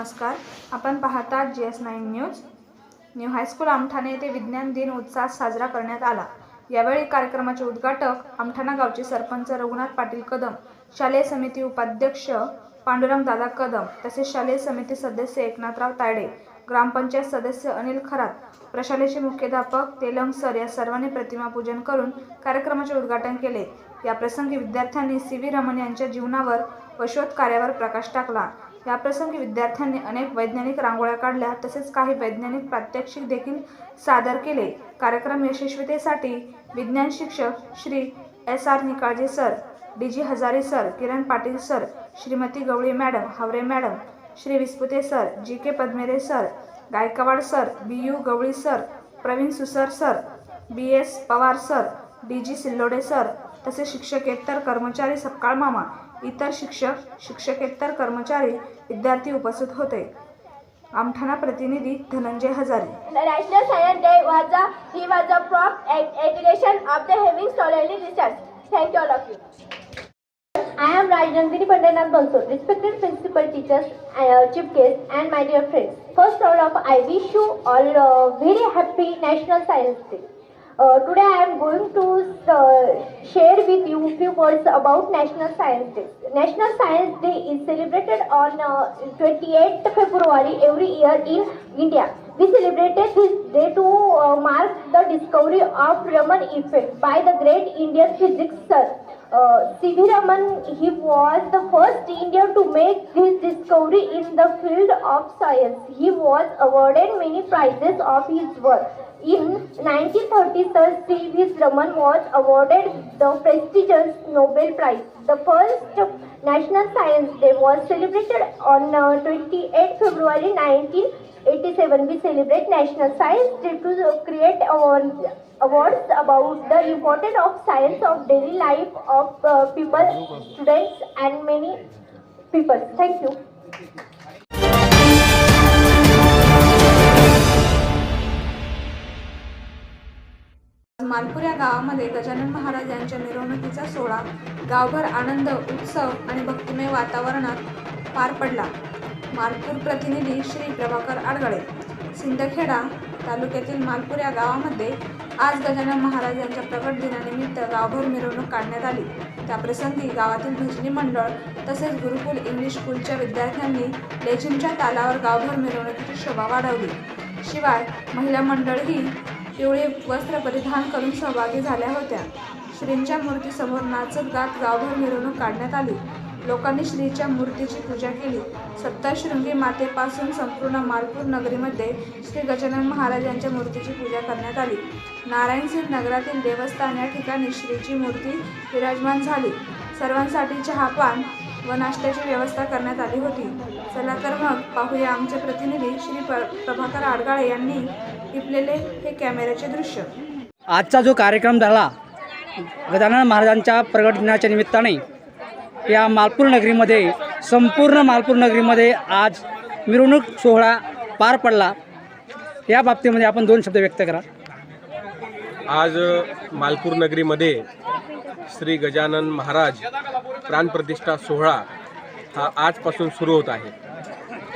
नमस्कार. आपण पाहता G S nine news new high school Amthane येथे विज्ञान दिन उत्साहात साजरा करण्यात आला. यावेळी कार्यक्रमाचे उद्घाटक आमठाणा गावचे सरपंच रघुनाथ पाटील कदम शालेय समिती उपाध्यक्ष पांडुरंग दादा कदम तसेच शालेय समिती सदस्य एकनाथराव तायडे ग्रामपंचायत सदस्य अनिल खरात प्रशालेचे मुख्याध्यापक तेलंग सर या सर्वांनी प्रतिमा पूजन करून कार्यक्रमाचे उद्घाटन केले. या प्रसंगी विद्यार्थ्यांनी सी व्ही रमण यांच्या जीवनावर व शोध कार्यावर प्रकाश टाकला. या प्रसंगी विद्यार्थ्यांनी अनेक वैज्ञानिक रांगोळ्या काढल्या तसेच काही वैज्ञानिक प्रात्यक्षिक देखील सादर केले. कार्यक्रम यशस्वीतेसाठी विज्ञान शिक्षक Shri S R Nikalje sir D G Hazare sir Kiran Patil sir Shrimati Gawali madam Haware madam Shri Vispute sir G K Padmere sir Gaikwad sir B U Gawali sir Pravin Susar sir B S Pawar sir D G Sillode sir तसे शिक्षकेतर कर्मचारी सपकाळ मामा इतर शिक्षक शिक्षकेतर कर्मचारी विद्यार्थी उपस्थित होते. आमठाणा प्रतिनिधी Dhananjay Hazare. National science day वाजा ही वाजा prop education of the having scholarly research thank you all of you I am Rajnandini Pandenath Banso respected principal teachers chief guest and my dear friends first all of I wish you all very happy national science day Uh, today I am going to uh, share with you few words about National Science Day. National Science Day is celebrated on uh, 28th February every year in India. We celebrated this day to uh, mark the discovery of Raman effect by the great Indian physicist. Uh, C.V. Raman, he was the first Indian to make this discovery in the field of science. He was awarded many prizes of his work. In 1930, Sir C.V. Raman was awarded the prestigious Nobel Prize. The first National Science Day was celebrated on uh, 28 February 1987. We celebrate National Science Day to uh, create awards, awards about the importance of science of daily life of uh, people, students, and many people. Thank you. Malpur या गावामध्ये गजानन महाराज यांच्या मिरवणुकीचा सोहळा गावभर आनंद उत्सव आणि भक्तिमय वातावरणात पार पडला. मालपूर प्रतिनिधी श्री प्रभाकर आडगळे. सिंदखेडा तालुक्यातील मालपूर या गावामध्ये आज गजानन महाराज यांच्या प्रकट दिनानिमित्त गावभर मिरवणूक काढण्यात आली. त्याप्रसंगी गावातील भजनी मंडळ तसेच गुरुकुल इंग्लिश स्कूलच्या विद्यार्थ्यांनी लेझिमच्या तालावर गावभर मिरवणुकीची शोभा वाढवली. शिवाय महिला मंडळही पिवळे वस्त्र परिधान करून सहभागी झाल्या होत्या. श्रींच्या मूर्तीसमोर नाचत गात गावभर मिरवणूक काढण्यात आली. लोकांनी श्रीच्या मूर्तीची पूजा केली. सप्तशृंगी मातेपासून संपूर्ण मालपूर नगरीमध्ये श्री गजानन महाराज यांच्या मूर्तीची पूजा करण्यात आली. नारायणसिंग नगरातील देवस्थान या ठिकाणी श्रीची मूर्ती विराजमान झाली. सर्वांसाठी चहापान व नाश्त्याची व्यवस्था करण्यात आली होती. चला तर मग पाहूया आमचे प्रतिनिधी श्री प्र प्रभाकर आडगाळे यांनी टिपलेले हे कॅमेऱ्याचे दृश्य. आजचा जो कार्यक्रम झाला गजानन महाराजांच्या प्रगट दिनाच्या निमित्ताने या मालपूर नगरीमध्ये संपूर्ण मालपूर नगरीमध्ये आज मिरवणूक सोहळा पार पडला. या बाबतीमध्ये आपण दोन शब्द व्यक्त करा. आज मालपूर नगरीमध्ये श्री गजानन महाराज प्राणप्रतिष्ठा सोहळा हा आजपासून सुरू होत आहे.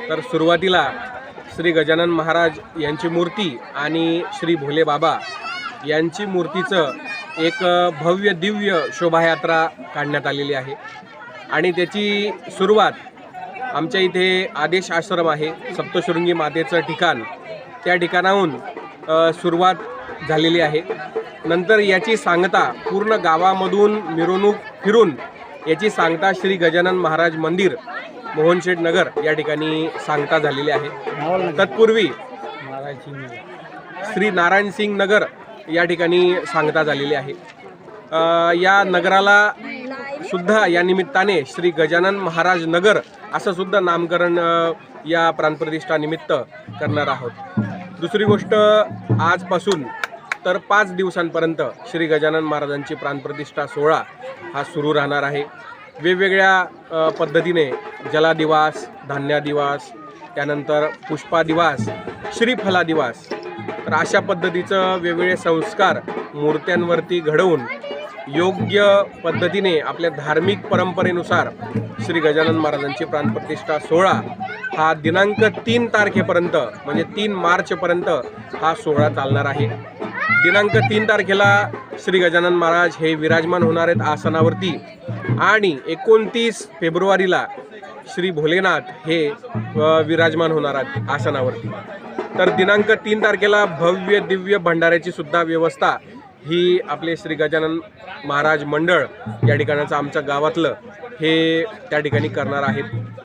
तर सुरुवातीला श्री गजानन महाराज यांची मूर्ती आणि श्री भोले बाबा यांची मूर्तीचं एक भव्य दिव्य शोभायात्रा काढण्यात आलेली आहे. आणि त्याची सुरुवात आमच्या इथे आदेश आश्रम आहे सप्तशृंगी मातेचं ठिकाण. त्या ठिकाणाहून सुरुवात झालेली आहे. नंतर याची सांगता पूर्ण गावामधून मिरवणूक फिरून याची सांगता श्री गजानन महाराज मंदिर मोहनशेठ नगर या ठिकाणी सांगता झालेली आहे. तत्पूर्वी श्री नारायण सिंग नगर या ठिकाणी सांगता झालेली आहे. या नगराला सुद्धा या निमित्ताने श्री गजानन महाराज नगर असं सुद्धा नामकरण या प्राणप्रतिष्ठानिमित्त करणार आहोत. दुसरी गोष्ट आजपासून तर पाच दिवसांपर्यंत श्री गजानन महाराजांची प्राणप्रतिष्ठा सोहळा हा सुरू राहणार आहे. वेगवेगळ्या पद्धतीने जलादिवास धान्यादिवास त्यानंतर पुष्पादिवास श्रीफलादिवास तर अशा पद्धतीचं वेगवेगळे संस्कार मूर्त्यांवरती घडवून योग्य पद्धतीने आपल्या धार्मिक परंपरेनुसार श्री गजानन महाराजांची प्राणप्रतिष्ठा सोहळा हा दिनांक तीन तारखेपर्यंत म्हणजे तीन मार्चपर्यंत हा सोहळा चालणार आहे. दिनांक तीन तारखेला श्री गजानन महाराज हे विराजमान होणार आहेत आसनावरती. आणि एकोणतीस फेब्रुवारीला श्री भोलेनाथ हे विराजमान होणार आहेत आसनावरती. तर दिनांक तीन तारखेला भव्य दिव्य भंडाऱ्याची सुद्धा व्यवस्था ही आपले श्री गजानन महाराज मंडळ या ठिकाणाचं आमच्या गावातलं हे त्या ठिकाणी करणार आहेत.